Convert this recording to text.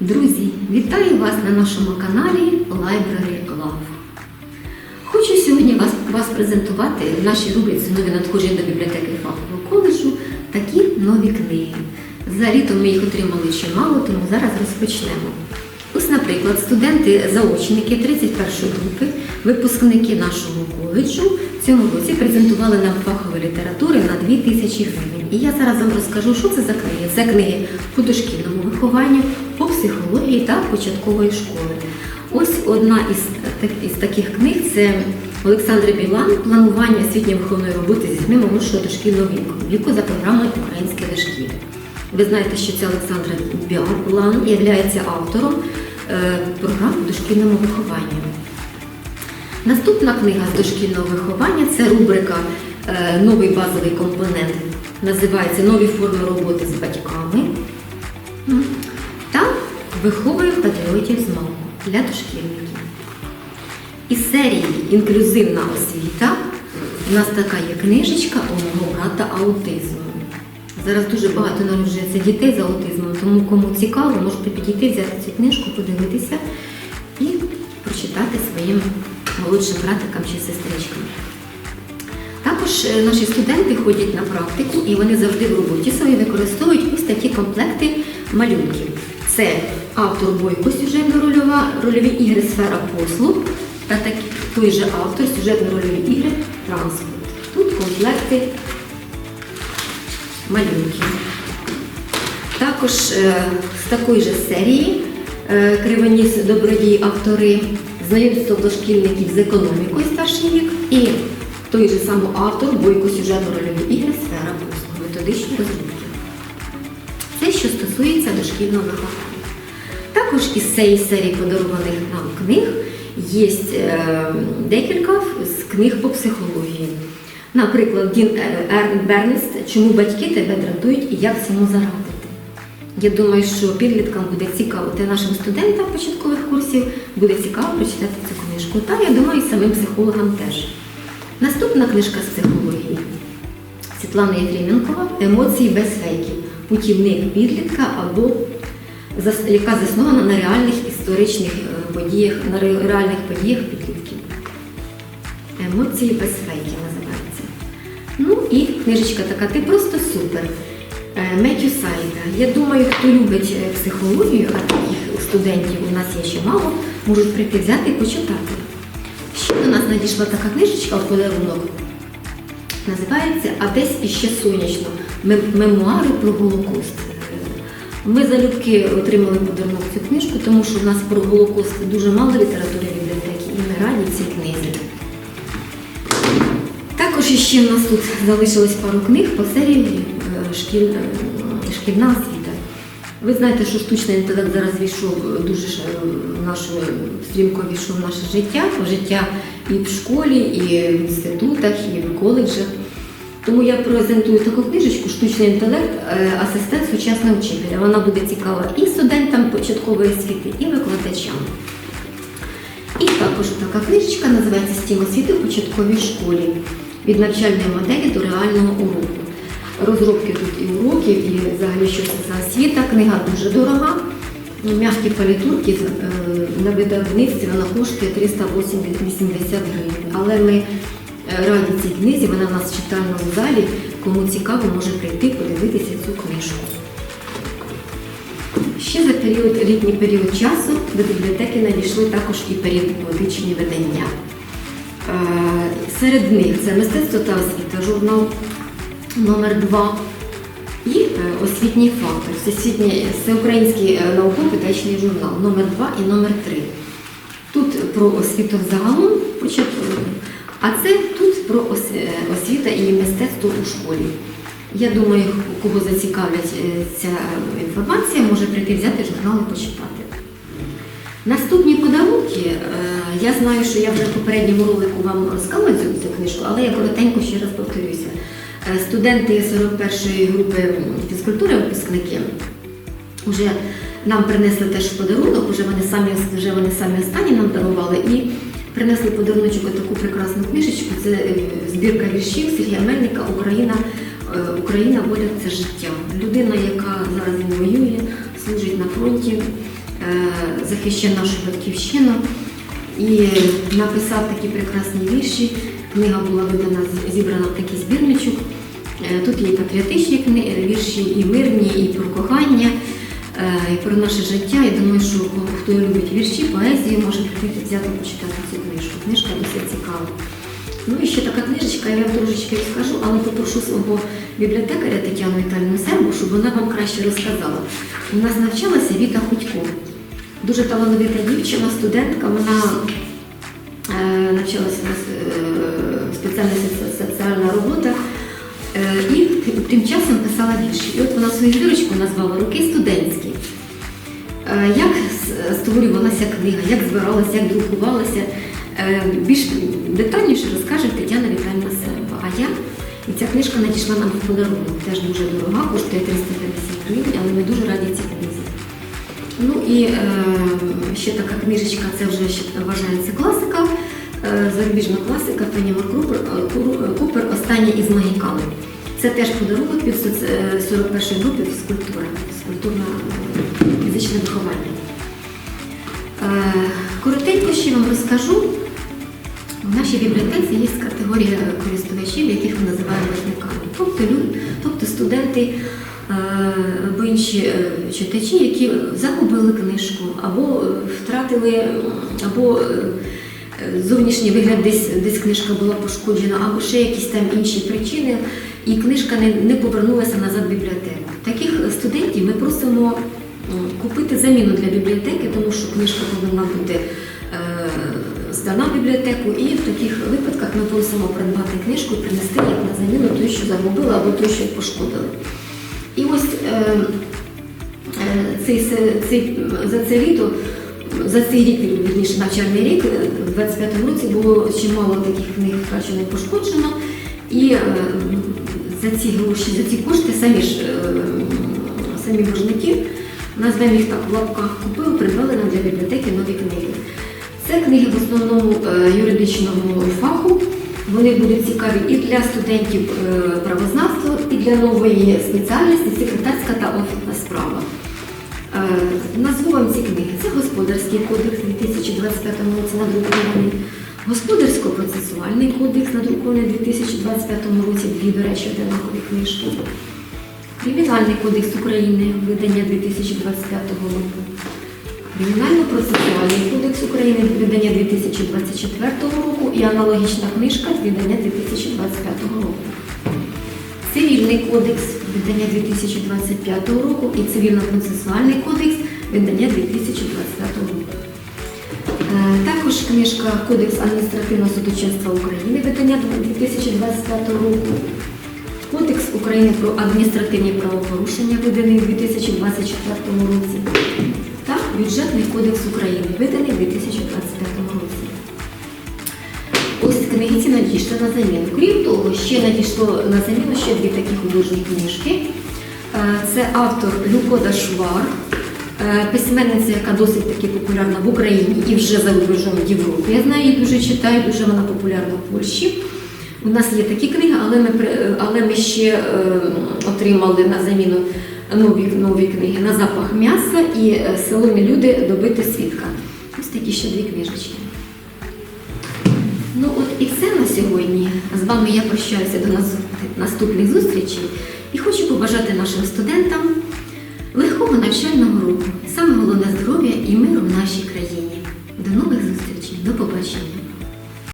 Друзі, вітаю вас на нашому каналі Library Love. Хочу сьогодні вас, вас презентувати в нашій рубриці нові надходження до бібліотеки фахового коледжу такі нові книги. За літом ми їх отримали чимало, тому зараз розпочнемо. Ось, наприклад, студенти-заочники 31 групи, випускники нашого коледжу в цьому році презентували нам фахової літератури на 2 тисячі гривень. І я зараз вам розкажу, що це за книги. Це книги по дошкільному вихованню, по психології та початкової школи. Ось одна із, так- із таких книг це Олександр Білан Планування освітньо-виховної роботи зі дітьми молодшого дошкільного віку, віку за програмою Українське дошкілля. Ви знаєте, що це Олександр Білан є автором е, програм по дошкільному вихованню. Наступна книга з дошкільного виховання це рубрика е, Новий базовий компонент. Називається Нові форми роботи з батьками Виховує патріотів з малку для дошкільників. Із серії Інклюзивна освіта у нас така є книжечка у мого брата аутизму. Зараз дуже багато народжується дітей з аутизмом, тому кому цікаво, можете підійти, взяти цю книжку, подивитися і прочитати своїм молодшим братикам чи сестричкам. Також е, наші студенти ходять на практику і вони завжди в роботі своїй використовують ось такі комплекти малюнків. Це автор Бойко сюжетно-рольова, рольові ігри сфера послуг та такі, той же автор сюжетно-рольові ігри транспорт. Тут комплекти малюнків. Також е, з такої же серії е, Кривоніс Добродій автори знайомство дошкільників з економікою старший вік і той же самий автор Бойко сюжетно рольові ігри сфера послуг, методичні розробки. Це що стосується дошкільного виховання. Також із цієї серії подарованих нам книг є е, декілька з книг по психології. Наприклад, Дін е, Ерн Бернест «Чому батьки тебе дратують і як цьому зарадити. Я думаю, що підліткам буде цікаво, та нашим студентам початкових курсів буде цікаво прочитати цю книжку. Та я думаю, і самим психологам теж. Наступна книжка з психології Світлана Єфременкова Емоції без фейків. Путівник підлітка або яка заснована на реальних історичних е, подіях, на реальних подіях підлітків. Емоції без фейків називається. Ну і книжечка така, ти просто супер. Е, Меттю Сайда. Я думаю, хто любить е, психологію, а таких студентів у нас є ще мало, можуть прийти взяти і почитати. Ще до нас надійшла така книжечка в подарунок. Називається А десь іще сонячно. Мемуари про Голокост. Ми залюбки отримали подарунок цю книжку, тому що в нас про Голокост дуже мало літератури в бібліотеці, і ми раді цій книзі. Також іще в нас тут залишилось пару книг по серії е, шкіль, е, шкільна освіта. Ви знаєте, що штучний інтелект зараз війшов дуже в стрімко війшов в наше життя, в життя і в школі, і в інститутах, і в коледжах. Тому я презентую таку книжечку Штучний інтелект, е, асистент сучасного вчителя. Вона буде цікава і студентам початкової освіти, і викладачам. І також така книжечка називається Стім освіти в початковій школі від навчальної моделі до реального уроку. Розробки тут і уроків, і взагалі що це за освіта. Книга дуже дорога. М'які палітурки е, на видавництві вона коштує 380 гривень. Але ми раді цій книзі, вона в нас в читальному залі. Кому цікаво, може прийти подивитися цю книжку. Ще за період, літній період часу до бібліотеки надійшли також і періодичні видання. Е, Серед них це мистецтво та освіта, журнал номер 2 і е, освітній фактор, всесвітній всеукраїнський е, науково-педагогічний журнал номер 2 і номер 3. Тут про освіту загалом, а це тут про е, освіта і мистецтво у школі. Я думаю, кого зацікавлять е, ця інформація, може прийти взяти журнал і почитати. Наступні подарунки, е, я знаю, що я вже в попередньому ролику вам розказала цю, книжку, але я коротенько ще раз повторюся. Студенти 41-ї групи фізкультури, випускники, вже нам принесли теж подарунок, вже вони самі, вже вони самі останні нам дарували і принесли подаруночок таку прекрасну книжечку. Це е, збірка віршів Сергія Мельника Україна, е, Україна воля це життя. Людина, яка зараз воює, служить на фронті. захищає нашу батьківщину і написав такі прекрасні вірші. Книга була видана, зібрана в такий збірничок. Е, Тут є і патріотичні вірші, і мирні, і про кохання, е, і про наше життя. Я думаю, що хто любить вірші, поезію, може прийти взяти почитати цю книжку. Книжка досить цікава. Ну і ще така книжечка, я вам трошечки розкажу, але попрошу свого бібліотекаря Тетяну Віталіну Сербу, щоб вона вам краще розказала. У нас навчалася Віта Ходько. Дуже талановита дівчина, студентка. Вона е, навчалася у нас е, спеціальна соціальна робота. Е, і тим часом писала вірші. І от вона свою збірочку назвала Руки студентські. Е, Як створювалася книга, як збиралася, як друкувалася, е, більш детальніше розкаже Тетяна Віталіївна Серба. А я, і ця книжка надійшла нам в подарунок, теж дуже дорога, коштує 350 гривень, але ми дуже раді цій книзі. Ну і е, ще така книжечка, це вже вважається класика, зарубіжна класика Пені Купер, Купер Останнє із магіками. Це теж подарунок від соц- е, 41 групи фізкультури, фізкультурне фізичне виховання. Е, Коротенько ще вам розкажу. В нашій бібліотеці є категорія користувачів, яких ми називаємо виробниками. Тобто, тобто студенти е, або інші читачі, які загубили книжку, або втратили, або зовнішній вигляд десь, десь книжка була пошкоджена, або ще якісь там інші причини, і книжка не, не повернулася назад в бібліотеку. Таких студентів ми просимо купити заміну для бібліотеки, тому що книжка повинна бути е, здана в бібліотеку, і в таких випадках ми просимо придбати книжку принести як на заміну той, що загубили, або той, що пошкодили. І ось е, е, цей, цей, за це літо, за цей рік, вірніше, навчальний рік, е, в 25-му році було чимало таких книг втрачено і пошкоджено. І е, за ці гроші, за ці кошти самі ж е, самі боржники, назвемо їх так в лапках, купили, придбали нам для бібліотеки нові книги. Це книги в основному е, юридичного фаху. Вони будуть цікаві і для студентів е, правознавства, і для нової спеціальності секретарська та офісна справа. Назву вам ці книги. Це Господарський кодекс 2025 році надрукований, Господарсько-процесуальний кодекс надрукований у 2025 році, дві, до речі, одинакові книжки. Кримінальний кодекс України, видання 2025 року. Кримінально-процесуальний кодекс України, видання 2024 року і аналогічна книжка видання 2025 року. Цивільний кодекс видання 2025 року і цивільно-процесуальний кодекс видання 2025 року. Е, Також книжка Кодекс адміністративного судочинства України видання 2025 року. Кодекс України про адміністративні правопорушення, виданий у 2024 році, та Бюджетний кодекс України, виданий у 2025 році. Ось книги ці надійшли на заміну. Крім того, ще надійшло на заміну ще дві такі художні книжки. Е, Це автор Люкода Швар, е, письменниця, яка досить таки популярна в Україні і вже за рубежом в Європі. Я знаю, її дуже читаю, дуже вона популярна в Польщі. У нас є такі книги, але ми, але ми ще е, отримали на заміну нові, нові книги на запах м'яса і е, село люди добити свідка. Ось такі ще дві книжечки. Ну от і все на сьогодні. З вами я прощаюся до наступних зустрічей і хочу побажати нашим студентам легкого навчального року, саме головне здоров'я і миру в нашій країні. До нових зустрічей, до побачення.